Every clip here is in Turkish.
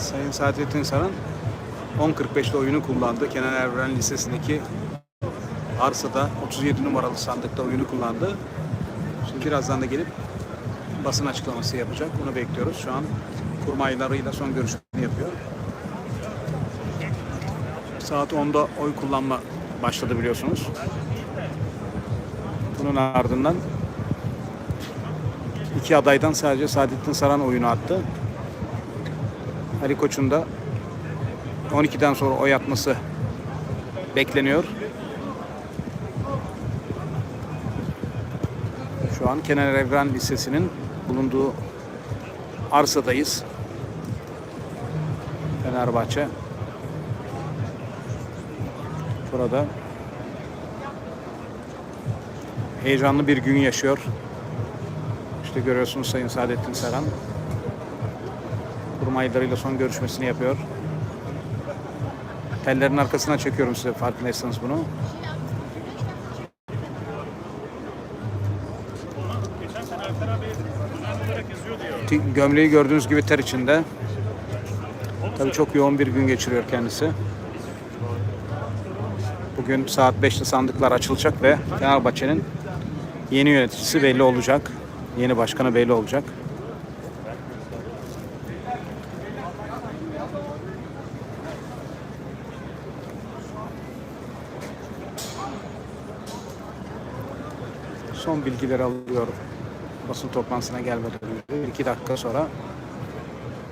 Sayın Saadettin Saran 10.45'te oyunu kullandı. Kenan Evren Lisesi'ndeki arsada 37 numaralı sandıkta oyunu kullandı. Şimdi birazdan da gelip basın açıklaması yapacak. Bunu bekliyoruz. Şu an kurmaylarıyla son görüşmesini yapıyor. Saat 10'da oy kullanma başladı biliyorsunuz. Bunun ardından iki adaydan sadece Saadettin Saran oyunu attı. Ali Koç'un da 12'den sonra oy atması bekleniyor. Şu an Kenan Evren Lisesi'nin bulunduğu arsadayız. Fenerbahçe. Burada heyecanlı bir gün yaşıyor. İşte görüyorsunuz Sayın Saadettin Saran kurmaylarıyla son görüşmesini yapıyor. Tellerin arkasına çekiyorum size farkındaysanız bunu. Gömleği gördüğünüz gibi ter içinde. Tabii çok yoğun bir gün geçiriyor kendisi. Bugün saat 5'te sandıklar açılacak ve Fenerbahçe'nin yeni yöneticisi belli olacak. Yeni başkanı belli olacak. Son bilgileri alıyorum. Basın toplantısına gelmeden önce. İki dakika sonra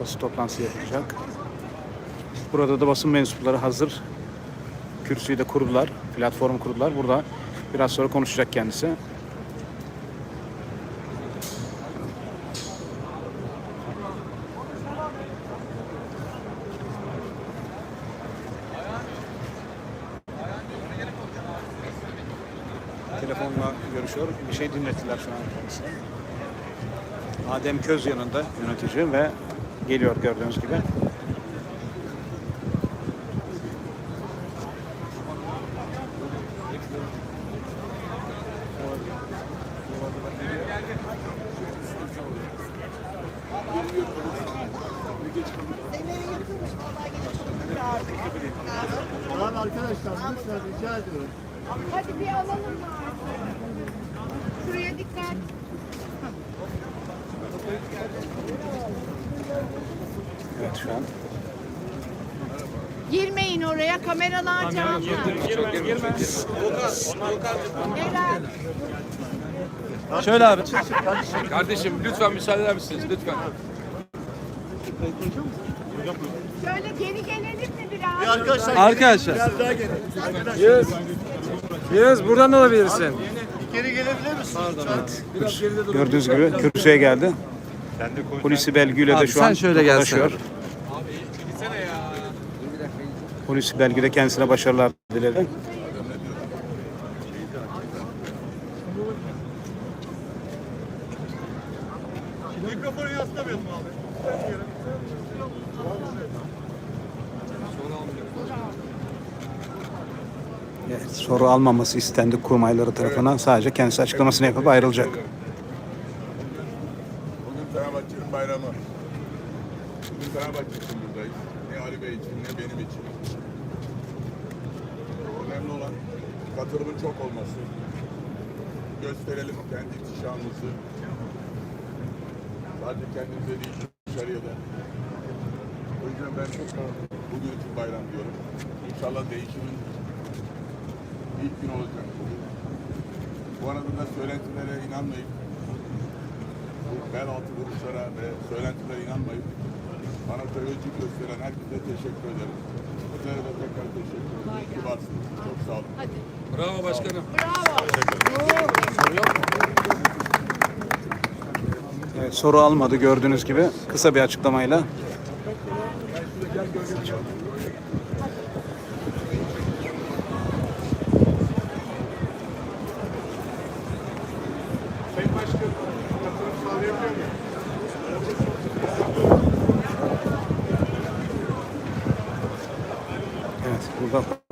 basın toplantısı yapılacak. Burada da basın mensupları hazır. Kürsüyü de kurdular. Platformu kurdular. Burada biraz sonra konuşacak kendisi. Telefonla görüşüyor. Bir şey dinlettiler şu an kendisine. Adem Köz yanında yönetici ve geliyor gördüğünüz gibi. Abi arkadaşlar lütfen rica ediyorum. Hadi bir alalım bari. Şuraya dikkat. Evet şu an. Girmeyin oraya kameralar canlı. Helal. Şöyle abi. Kardeşim lütfen müsaade eder misiniz? Lütfen. Şöyle geri gelelim mi Bir biraz? arkadaşlar Arkadaşlar. Biraz buradan alabilirsin. Geri gelebilir misiniz? Gördüğünüz gibi kürsüye geldi. Polisi belgüyle de Abi şu sen an şöyle gelsene. tokalaşıyor. Polisi belgüde kendisine başarılar diledi. Mikrofonu yaslamayalım soru almaması istendi kurmayları tarafından. Sadece kendisi açıklamasını yapıp ayrılacak. Bugün Fenerbahçe'nin bayramı. Bugün Fenerbahçe için buradayız. Ne Ali Bey için ne benim için. Önemli olan katılımın çok olması. Gösterelim kendi ihtişamımızı. Sadece kendimize değil, dışarıya da. O yüzden ben çok bugün için bayram diyorum. İnşallah değişimin ilk gün olacak. Bu arada da söylentilere inanmayın bu bel altı vuruşlara ve söylentilere inanmayıp bana teveccüh gösteren herkese teşekkür ederim. Sizlere de tekrar teşekkür ederim. İyi ki varsınız. Çok sağ olun. Bravo başkanım. Evet, soru almadı gördüğünüz gibi. Kısa bir açıklamayla.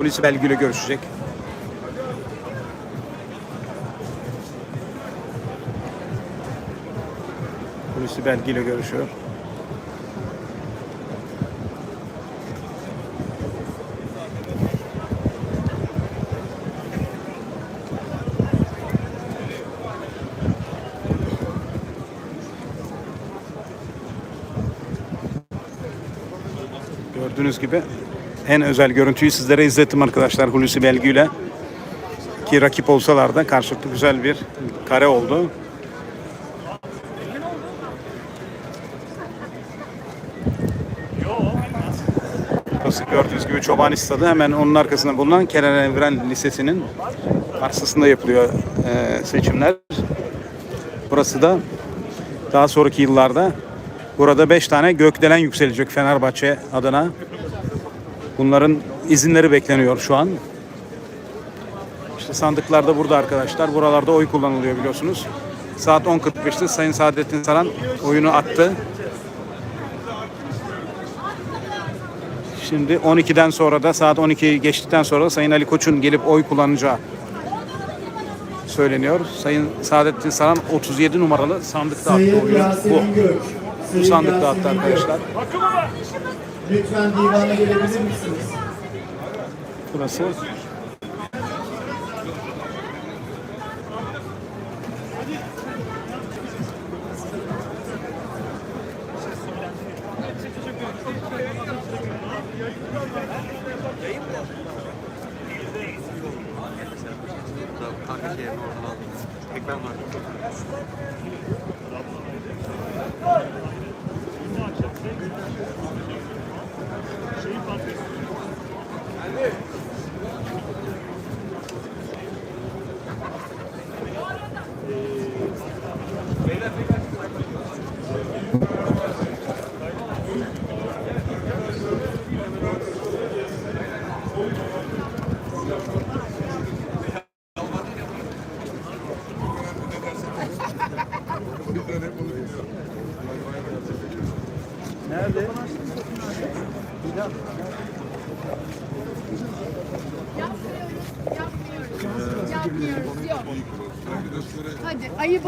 sevgili Sibel Gül'e görüşecek. Hulusi Belgi ile görüşüyor. Gördüğünüz gibi en özel görüntüyü sizlere izlettim arkadaşlar Hulusi Belgü ile. Ki rakip olsalar da karşılıklı güzel bir kare oldu. Burası gördüğünüz gibi Çobani Stadı hemen onun arkasında bulunan Kenan Evren Lisesi'nin karşısında yapılıyor e, seçimler. Burası da daha sonraki yıllarda burada 5 tane gökdelen yükselecek Fenerbahçe adına. Bunların izinleri bekleniyor şu an. İşte sandıklar da burada arkadaşlar. Buralarda oy kullanılıyor biliyorsunuz. Saat 10.45'te Sayın Saadettin Saran oyunu attı. Şimdi 12'den sonra da saat 12'yi geçtikten sonra da Sayın Ali Koç'un gelip oy kullanacağı söyleniyor. Sayın Saadettin Saran 37 numaralı sandıkta attı oyunu. Bu. Bu sandıkta attı arkadaşlar. Lütfen divana gelebilir misiniz? Burası.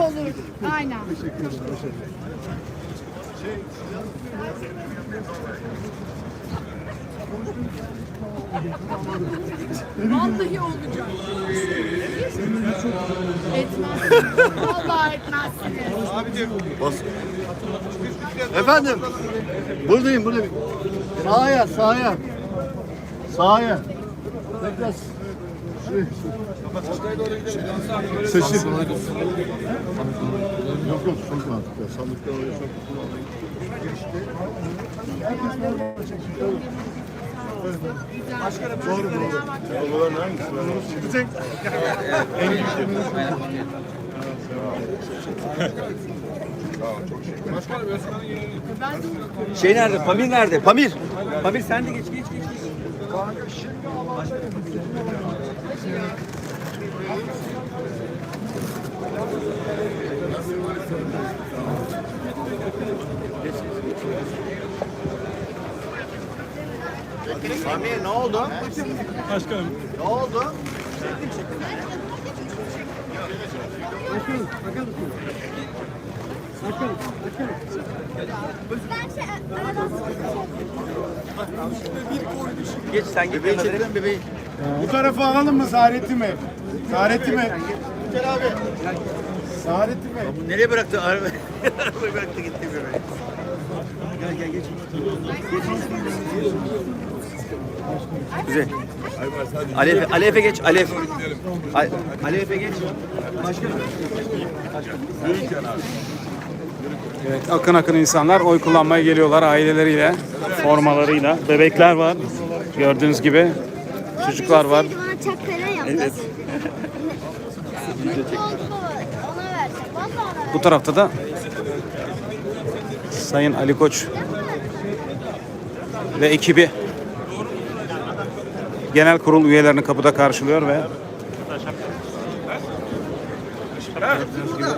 Olur. Aynen. Vallahi olacak. Etmezsiniz. Vallahi etmezsiniz. Efendim. Buradayım buradayım. Sahaya sahaya. Sahaya. Tekrar. Şuraya. Seçim. Yok yok çok mantıklı. Sandıkta oraya çok Doğru doğru. Oğlan hangisi? Bizim Şey nerede? Pamir nerede? Pamir. Pamir sen de geç geç geç. geç. Amir ne oldu? Başkanım. Ne oldu? Geç sen geç. Bebeği çekelim bebeği. Bu tarafa alalım mı Saadet'i mi? Saadet'i mi? Gel abi. Saadet'i mi? Bu nereye bıraktı? Araba- Arabayı bıraktı gitti bebeği. Gel gel geç. Güzel. Ali Efe, Ali Efe geç. Ali Efe. Ali, Ali Efe geç. Evet, akın akın insanlar oy kullanmaya geliyorlar aileleriyle, formalarıyla. Bebekler var. Gördüğünüz gibi çocuklar var. Evet. Bu tarafta da Sayın Ali Koç ve ekibi genel kurul üyelerini kapıda karşılıyor ve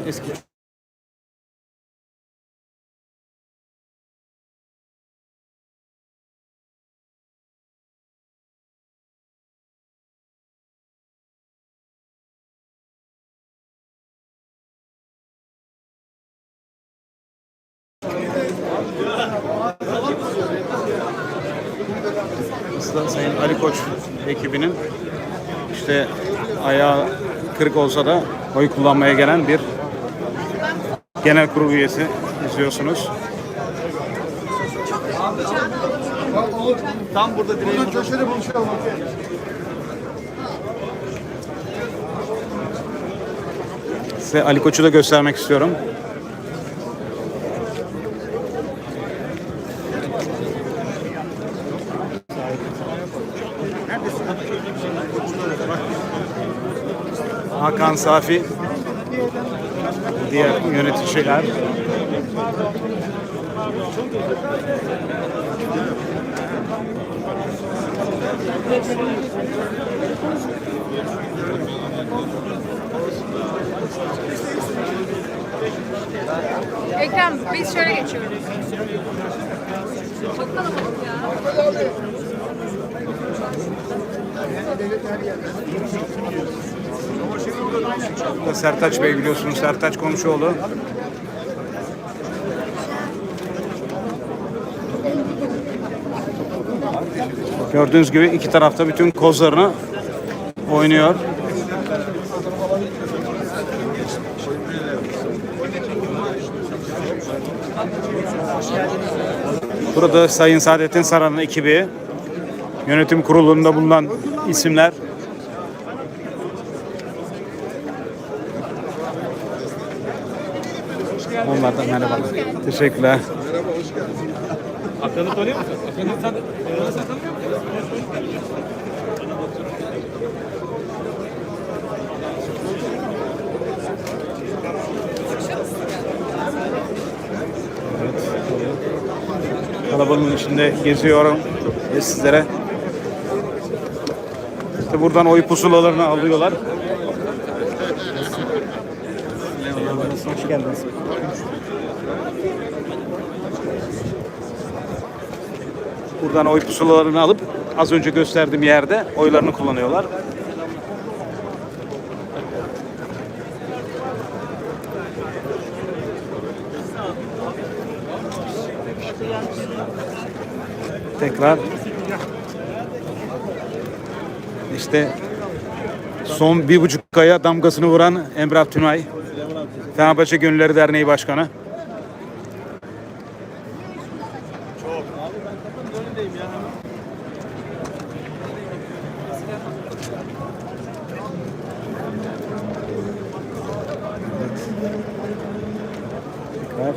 eski Aslında Sayın Ali Koç ekibinin işte ayağı kırık olsa da oy kullanmaya gelen bir genel kurul üyesi izliyorsunuz. Tam burada direğin köşede buluşalım. Size Ali Koç'u da göstermek istiyorum. Hakan Safi diğer yöneticiler Ekrem biz şöyle geçiyoruz. Çok kalabalık ya. Burada Sertaç Bey biliyorsunuz Sertaç Komşuoğlu. Gördüğünüz gibi iki tarafta bütün kozlarını oynuyor. Burada Sayın Saadettin Saran'ın ekibi, yönetim kurulunda bulunan isimler merhaba. Teşekkürler. Hakan'ı tanıyor musun? Hakan'ı sen, tanıyor musun? Kalabalığın içinde geziyorum ve sizlere işte buradan oy pusulalarını alıyorlar. Hoş geldiniz. Buradan oy pusulalarını alıp az önce gösterdiğim yerde oylarını kullanıyorlar. Tekrar işte son bir buçuk aya damgasını vuran Emrah Tünay, Fenerbahçe Gönülleri Derneği Başkanı. Tekrar.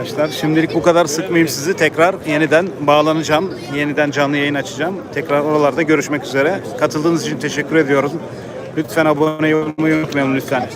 Arkadaşlar şimdilik bu kadar sıkmayayım sizi. Tekrar yeniden bağlanacağım. Yeniden canlı yayın açacağım. Tekrar oralarda görüşmek üzere. Katıldığınız için teşekkür ediyorum. Lütfen abone olmayı unutmayın lütfen.